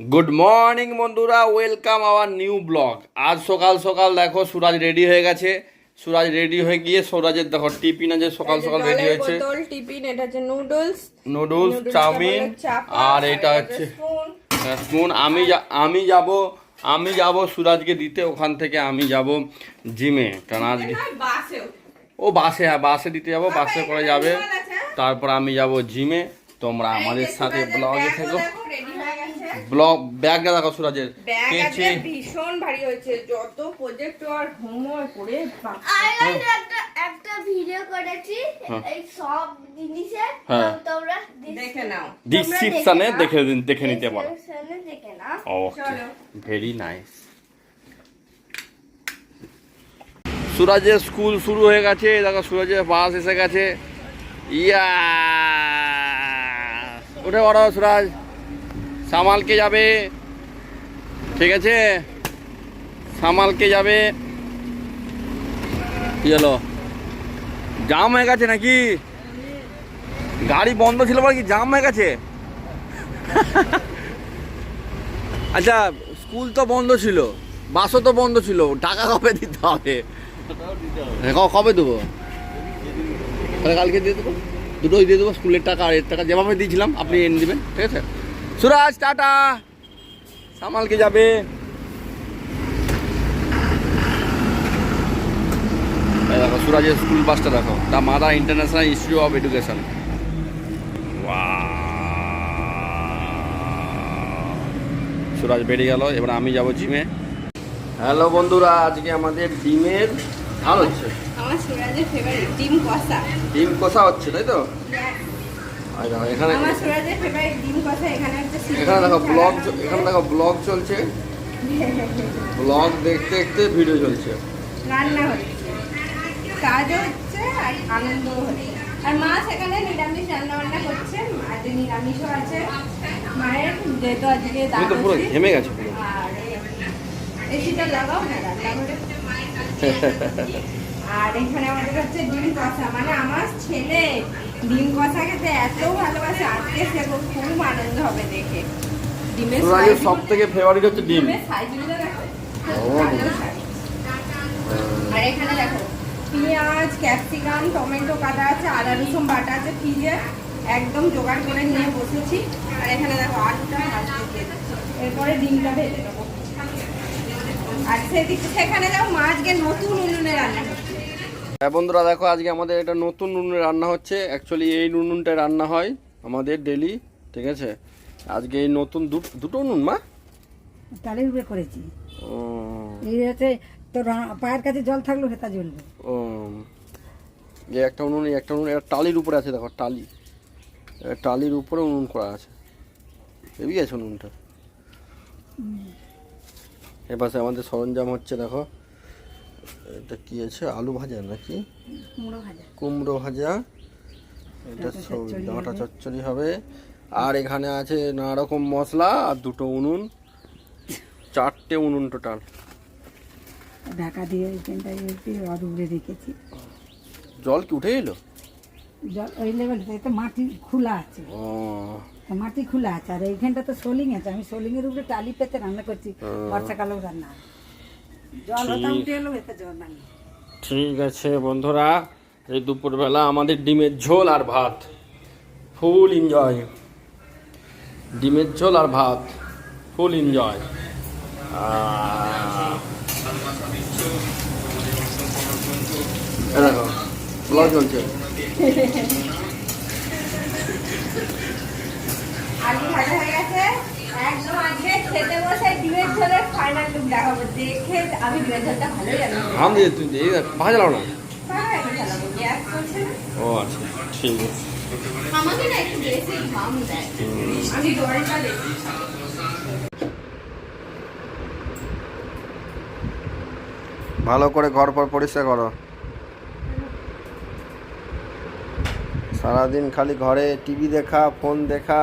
Good morning বন্ধুরা। Welcome our new blog আজ সকাল সকাল দেখো সুরাজ রেডি হয়ে গেছে। সুরাজ রেডি হয়ে গিয়ে সুরাজের দেখো টিফিন আছে সকাল সকাল রেডি হয়েছে। টিফিন এটা হচ্ছে নুডলস নুডলস চাউমিন আর এটা হচ্ছে স্পুন আমি আমি যাব আমি যাব সুরাজকে দিতে। ওখান থেকে আমি যাব জিমে কারণ আজকে ও বাসে হ্যাঁ বাসে দিতে যাব বাসে করে যাবে। তারপর আমি যাব জিমে তোমরা আমাদের সাথে ব্লগে থেকো। ব্লগ ব্যাগটা দেখো সুরাজের ব্যাগ আজকে ভীষণ ভারী হয়েছে যত প্রজেক্ট আর হোমওয়ার্ক করে। আমি একটা একটা ভিডিও করেছি হ্যাঁ। এই সব জিনিসের হ্যাঁ। তোমরা দেখে নাও। ডিসক্রিপশনে দেখে দেখে নিতে পারো। দেখে নাও। ওকে ভেরি নাইস সুরাজের স্কুল শুরু হয়ে গেছে দেখো সুরাজের বাস এসে গেছে। ইয়া! উঠে বড় সুরাজ। সামালকে যাবে। ঠিক আছে? সামালকে যাবে। কি হলো? জাম হয়ে গেছে নাকি? গাড়ি বন্ধ ছিল বলে কি জাম হয়ে গেছে? আচ্ছা স্কুল তো বন্ধ ছিল। বাসও তো বন্ধ ছিল। টাকা কবে দিতে হবে? হ্যাঁ, কবে দেবো? কালকে দিয়ে দেবো। দুটোই দিয়ে দেবো স্কুলের টাকা আর এর টাকা যেভাবে দিয়েছিলাম আপনি এনে দেবেন ঠিক আছে? সুরাজ টাটা। সামালকে যাবে? দেখো সুরাজের স্কুল বাসটা দেখো। The mother international institute of education Suraj বেরিয়ে গেল এবার আমি যাব জিমে হ্যালো বন্ধুরা আজকে আমাদের ডিমের ঝাল হচ্ছে। আমার সুরাজের ফেভারিট ডিম কষা। ডিম কষা হচ্ছে তাই তো? এখানে আমার সুরাজের ফেভারিট ডিম কষা এখানে দেখো ব্লগ এখানে দেখো ব্লগ চলছে। ব্লগ দেখতে দেখতে ভিডিও চলছে। রান্না হচ্ছে কাজও হচ্ছে আর আনন্দও হচ্ছে। আর মা সেখানে নিরামিষ রান্না বান্না করছে আজ নিরামিষও আছে। মায়ের যেহেতু আজকে দাঁত পুরো ঘেমে গেছো পুরো। এসিটা লাগাও না রান্নাঘরে আর এখানে আমাদের হচ্ছে ডিম কষা মানে আমার ছেলে ডিম কষা খেতে এত ভালোবাসে আজকে সে খুব আনন্দ হবে দেখে। ডিমের সুরাজের সব থেকে ফেভারিট হচ্ছে ডিম। ডিমের সাইজগুলো দেখো। ও। ভালো size। আর এখানে দেখো পেঁয়াজ ক্যাপসিকাম টমেটো কাটা আছে আদা রসুন বাটা আছে ফ্রিজে একদম জোগাড় করে নিয়ে বসেছি। আর এখানে দেখো ভাজতে দিয়ে এরপরে ডিমটা ভেজে দেবো আর সেদিক সেখানে যাও মা আজকে নতুন উনুনে রান্না হ্যাঁ বন্ধুরা দেখো আজকে আমাদের এটা নতুন নুনে রান্না হচ্ছে। অ্যাকচুয়ালি এই নুনটা রান্না হয় আমাদের ডেলি ঠিক আছে? আজকে এই নতুন দুটো নুন মা? তালের উপরে করেছি। ও। এই হচ্ছে তোর রা- পায়ের কাছে জল থাকলেও হেতা জ্বলবে। ও। যে একটা উনুন এই একটা উনুন এটা টালির উপরে আছে দেখো টালি। টালির উপরে উনুন করা আছে। হেবি আছে উনুনটা। এপাশে আমাদের সরঞ্জাম হচ্ছে দেখো। এটা কি আছে? আলু ভাজা নাকি? কুমড়ো ভাজা। এটা ডাঁটা সব চচ্চড়ি ডাঁটা চচ্চড়ি হবে। আর এখানে আছে নানা রকম মশলা আর দুটো উনুন। চারটে উনুন টোটাল। ঢাকা দিয়ে রড উড়ে রেখেছি। জল কি উঠে এলো? জল ওই তো মাটি খোলা আছে। ও। তো মাটি খোলা আছে। আর এইখানটা তো সোলিং আছে। আমি সোলিং এর উপরে টালি পেতে রান্না করছি। বর্ষাকালেও রান্না ঠিক। আছে বন্ধুরা, এই দুপুরবেলা আমাদের ডিমের ঝোল আর ভাত। ফুল এনজয় ডিমের ঝোল আর ভাত, ফুল এনজয় দেখো চলছে আলু ভাজা হয়ে গেছে একদম আজকে খেতে বসে ডিমের ঝোলের ফাইনাল লুক দেখাবো। দেখে আমি ডিমের ঝোলটা ভালোই জানি হাম দিয়ে তুই দিয়ে ভাজা লাও না? গ্যাস করছে না? ও আচ্ছা। ঠিক আছে। আমাকে না একটু বেশি ঘাম দেয়। আমি জলটা দেখি ভালো করে ঘর পর পরিষ্কার করো। সারাদিন খালি ঘরে টিভি দেখা ফোন দেখা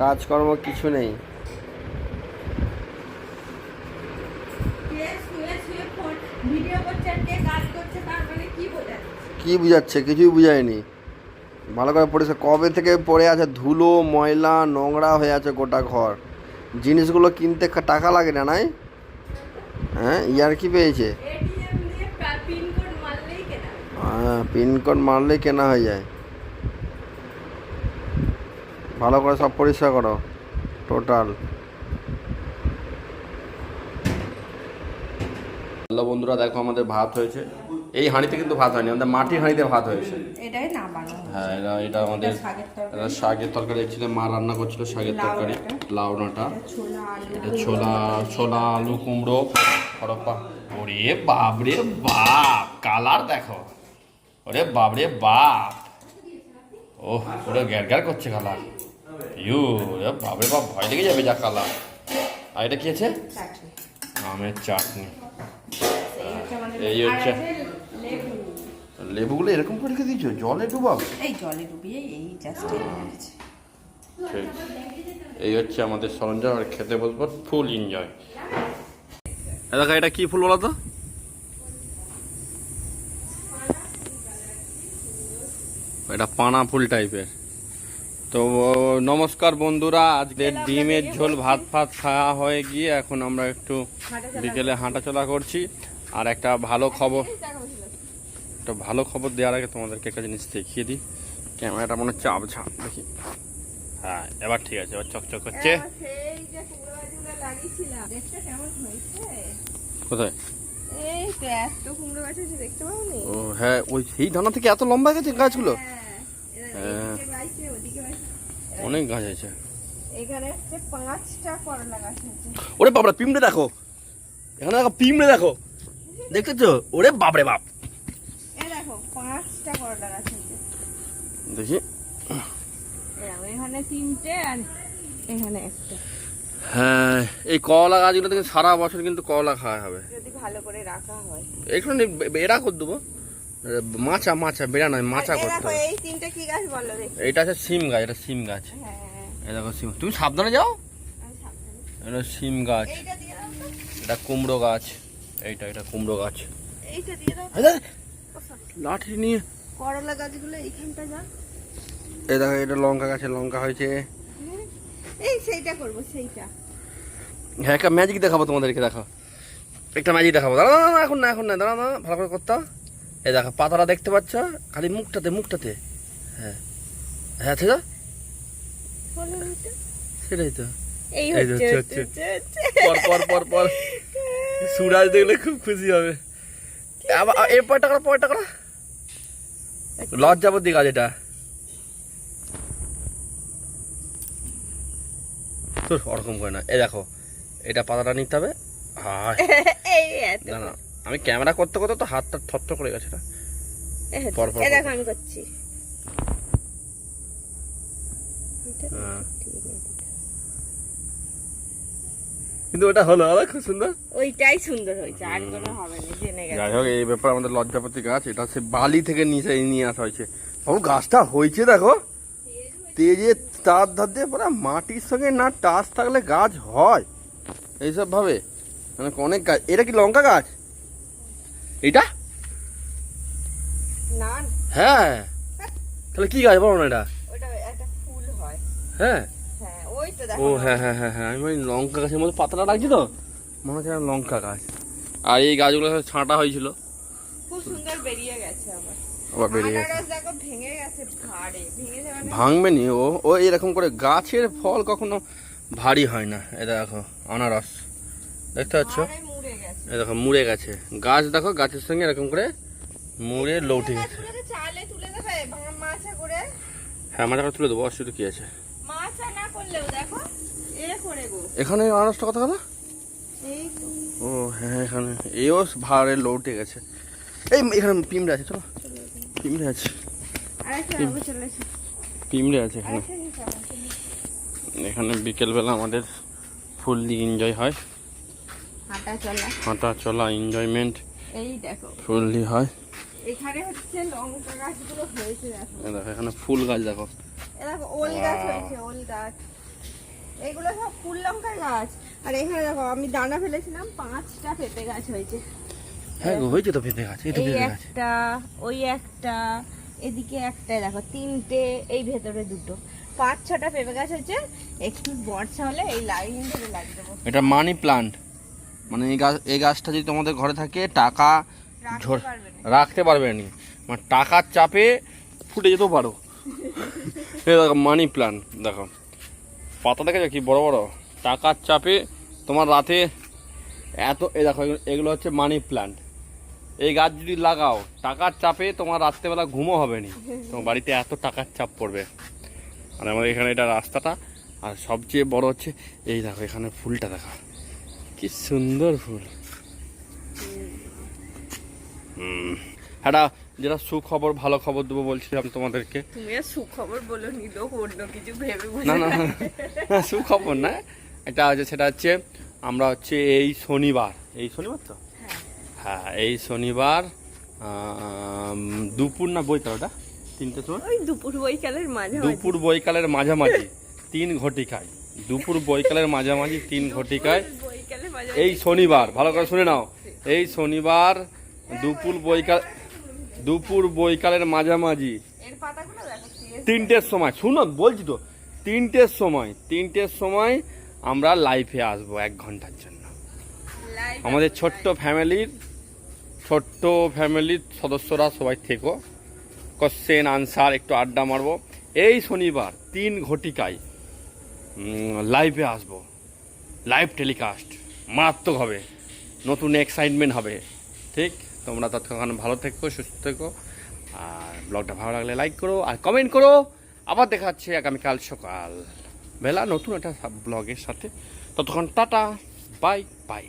কাজকর্ম কিছু নেই। কে শুয়ে শুয়ে ফোন ভিডিও করছে আর কে কাজ করছে তার মানে কি বোঝাচ্ছে কি বুঝাচ্ছে? কিছুই বুঝায়নি। ভালো করে পরিষ্কার কবে থেকে পড়ে আছে? ধুলো ময়লা নোংরা হয়ে আছে গোটা ঘর। জিনিসগুলো কিনতে টাকা লাগে না নাই? হ্যাঁ ইয়ার কি পেয়েছে? হ্যাঁ। পিনকোড মারলেই কেনা হয়ে যায়। ভালো করে সব পরিষ্কার করো। টোটাল হ্যালো বন্ধুরা দেখো আমাদের ভাত হয়েছে। এই হাঁড়িতে কিন্তু ভাত হয়নি আমাদের মাটির হাঁড়িতে ভাত হয়েছে। এটাই না হ্যাঁ এটা এটা আমাদের শাকের তরকারি। দেখছিলে মা রান্না করছিল শাকের তরকারি লাউ ডাঁটা ছোলা এটা ছোলা ছোলা আলু কুমড়ো। হরপ্পা ওরে বাপরে বাপ কালার দেখো। ওরে বাপরে বাপ। ও পুরো গ্যার গ্যার করছে কালার। ইউ ওরে বাপরে বাপ ভয় লেগে যাবে যা কালার। আর এটা কি আছে? চাটনি। আমের চাটনি। এই হচ্ছে লেবুগুলো এরকম করে রেখে দিয়েছ? জলে ডুবাবে এই জলে ডুবিয়ে এই জাস্ট এই হচ্ছে আমাদের সরঞ্জাম আর খেতে বসবো ফুল এনজয় দেখো এটা কি ফুল বলো তো? এটা পানা ফুল টাইপের তো নমস্কার বন্ধুরা আজকে ডিমের ঝোল ভাত ফাত খাওয়া হয়ে গিয়ে এখন আমরা একটু বিকেলে হাঁটাচলা করছি। আর একটা ভালো খবর একটা ভালো খবর দেওয়ার আগে তোমাদেরকে একটা জিনিস দেখিয়ে দিই। ক্যামেরাটা মনে হচ্ছে আবছা দেখি। হ্যাঁ এবার ঠিক আছে এবার চকচক হয়েছে? কোথায়? এই তো এত কুমড়ো গাছ আছে দেখতে পাওনি? ও হ্যাঁ ওই সেই দানা থেকে এত লম্বা গেছে গাছগুলো? হ্যাঁ এরা হ্যাঁ। এদিকে গাইছে ওদিকে গাইছে অনেক গাছ আছে। এখানে হচ্ছে পাঁচটা করলা গাছ আছে। ওরে বাবরা পিমড়ে দেখো। এখানে দেখো পিমড়ে দেখো। দেখতেছো ওরে বাপরে বাপ। এই দেখো পাঁচটা করলা গাছ আছে। দেখি। এখানে তিনটে আর এখানে একটা। হ্যাঁ এই কলা গাছগুলো থেকে সারা বছর কিন্তু কলা খাওয়া হবে। যদি ভালো করে রাখা হয়। এখানে বেড়া করে দেবো। মাছা মাছা বেড়া নয় মাচা এই করতে এই তিনটে কি গাছ বলো এটা আছে সিম গাছ এটা সিম গাছ। হ্যাঁ এই দেখো সিম। তুমি সাবধানে যাও। আমি সাবধানে এটা সিম গাছ। এটা কুমড়ো গাছ। এইটা এটা কুমড়ো গাছ। এইটা দিয়ে দাও লাঠি নিয়ে। করলা গাছগুলো এইখানটা যা। এই দেখো এটা লঙ্কা গাছে লঙ্কা হয়েছে। এই সেইটা করব সেইটা। হ্যাঁ একটা ম্যাজিক দেখাবো তোমাদেরকে দেখো। একটা ম্যাজিক দেখাবো। দাঁড়া দাঁড়া এখন না এখন না দাঁড়া দাঁড়া ভালো করে করতে। এই দেখো পাতাটা দেখতে পাচ্ছ? খালি মুখটাতে মুখটাতে। হ্যাঁ। হ্যাঁ আছে বলো সেটাই তো। এই হচ্ছে পর পর পর পর। সুরাজ দেখলে খুব খুশি হবে। এর পরটা করো পরটা করো। লজ্জাবতী গাছ এটা। ধুর, ওরকম করে না। এই দেখো এটা পাতাটা নিতে হবে। না না। আমি ক্যামেরা করতে করতে তো হাতটা থরথর করে গেছে না। দেখো আমি করছি। হ্যাঁ। কিন্তু ওটা হলো আবার খুব সুন্দর। ওইটাই সুন্দর হয়েছে আর কোনো হবে না জেনে গেছে। যাই হোক এই ব্যাপার আমাদের লজ্জাপতি গাছ এটা সে বালি থেকে নিচে নিয়ে আসা হয়েছে। বাবু গাছটা হয়েছে দেখো। তেজে তার ধার দিয়ে পুরো মাটির সঙ্গে না টাচ থাকলে গাছ হয়। এইসব ভাবে? মানে অনেক গাছ। এটা কি লঙ্কা গাছ? এটা না হ্যাঁ। তাহলে কি গাছ বলো না এটা? হয়। হ্যাঁ? ওই ও হ্যাঁ হ্যাঁ হ্যাঁ হ্যাঁ আমি মানে লঙ্কা গাছের মধ্যে পাতাটা লাগছে তো। মনে হচ্ছে লঙ্কা গাছ। আর এই গাছগুলো ছাঁটা হয়েছিল। খুব সুন্দর বেরিয়ে গেছে আবার। আবার বেরিয়ে গেছে। আনারস দেখো ভেঙে গেছে ভাড়ে ভেঙে যাবে না ভাঙবে নি ও? ও এরকম করে গাছের ফল কখনো ভারী হয় না। এ দেখো আনারস। দেখতে পাচ্ছ? ভাড়ে মুড়ে গেছে। গেছে। গাছ দেখো গাছের সঙ্গে এরকম করে মুড়ে লৌটে গেছে করে। হ্যাঁ আমার টাকা তুলে দেবো অসুবিধা কি আছে? মাছা না করলেও দেখো এ করে গো। এখানে কত কথা এই ও হ্যাঁ এখানে। এও ভাড়ে লৌটে গেছে। এই এখানে পিমড়ে আছে চলো। পিমড়ে আছে। পিমড়ে আছে এখানে। এখানে বিকেলবেলা আমাদের ফুললি এনজয় হয়। হাঁটা চলা এনজয়মেন্ট এই দেখো। ফুললি হয়। এখানে হচ্ছে লঙ্কা গাছগুলো হয়েছে দেখো। দেখো এখানে ফুল গাছ দেখো। দেখো ওল গাছ হয়েছে ওল গাছ। এগুলো সব ফুল লঙ্কার গাছ। আর এখানে দেখো আমি দানা ফেলেছিলাম পাঁচটা পেঁপে গাছ হয়েছে। হ্যাঁ গো হয়েছে তো পেঁপে গাছ এই তো পেঁপে গাছ। একটা ওই একটা এদিকে একটা দেখো তিনটে এই ভেতরে দুটো। পাঁচ ছটা পেঁপে গাছ হচ্ছে একটু বর্ষা হলে এই লাইন ধরে লাগিয়ে দেবো। এটা মানি প্লান্ট। মানে এই গাছ এই গাছটা যদি তোমাদের ঘরে থাকে টাকা রাখতে পারবে না। রাখতে পারবে না। মানে টাকার চাপে ফুটে যেতেও পারো। দেখো মানি প্লান্ট দেখো। পাতা দেখেছ কি বড় বড়? টাকার চাপে তোমার রাতে এত এই দেখো এগুলো- হচ্ছে মানি প্লান্ট এই গাছ যদি লাগাও টাকার চাপে তোমার রাত্রেবেলা ঘুমও হবে না। তোমার বাড়িতে এত টাকার চাপ পড়বে। আর আমাদের এখানে এটা রাস্তাটা। আর সবচেয়ে বড় হচ্ছে এই দেখো এখানে ফুলটা দেখো। কি সুন্দর ফুল। একটা যেটা সুখবর ভালো খবর দেবো বলছিলাম তোমাদেরকে। তুমি আর সুখবর বলো নিল অন্য কিছু ভেবে না না না, না সুখবর না। এটা হচ্ছে সেটা হচ্ছে আমরা হচ্ছে এই শনিবার। এই শনিবার তো? হ্যাঁ এই শনিবার দুপুর না বইটা ওটা? তিনটে সময়? ওই দুপুর বৈকালের মাঝে দুপুর বৈকালের মাঝামাঝি তিন ঘটিকায়। দুপুর বৈকালের মাঝামাঝি তিন ঘটিকায়। এই শনিবার ভালো করে শুনে নাও। এই শনিবার দুপুর বৈকাল দুপুর বৈকালের মাঝামাঝি। তিনটের সময় শুনো বলছি তো তিনটের সময় তিনটের সময় আমরা লাইফে আসব এক ঘণ্টার জন্য। আমাদের ছোট্ট ফ্যামিলির ছোট্ট ফ্যামিলির সদস্যরা সবাই থেকো। কোশ্চেন আনসার একটু আড্ডা মারবো। এই শনিবার তিন ঘটিকায় লাইভে আসব। লাইভ টেলিকাস্ট মারাত্মক হবে। নতুন এক্সাইটমেন্ট হবে। ঠিক? তোমরা ততক্ষণ ভালো থেকো, সুস্থ থেকো। আর ব্লগটা ভালো লাগলে লাইক করো আর কমেন্ট করো। আবার দেখা আগামীকাল সকাল বেলা নতুন একটা ব্লগের সাথে। ততক্ষণ টাটা বাই বাই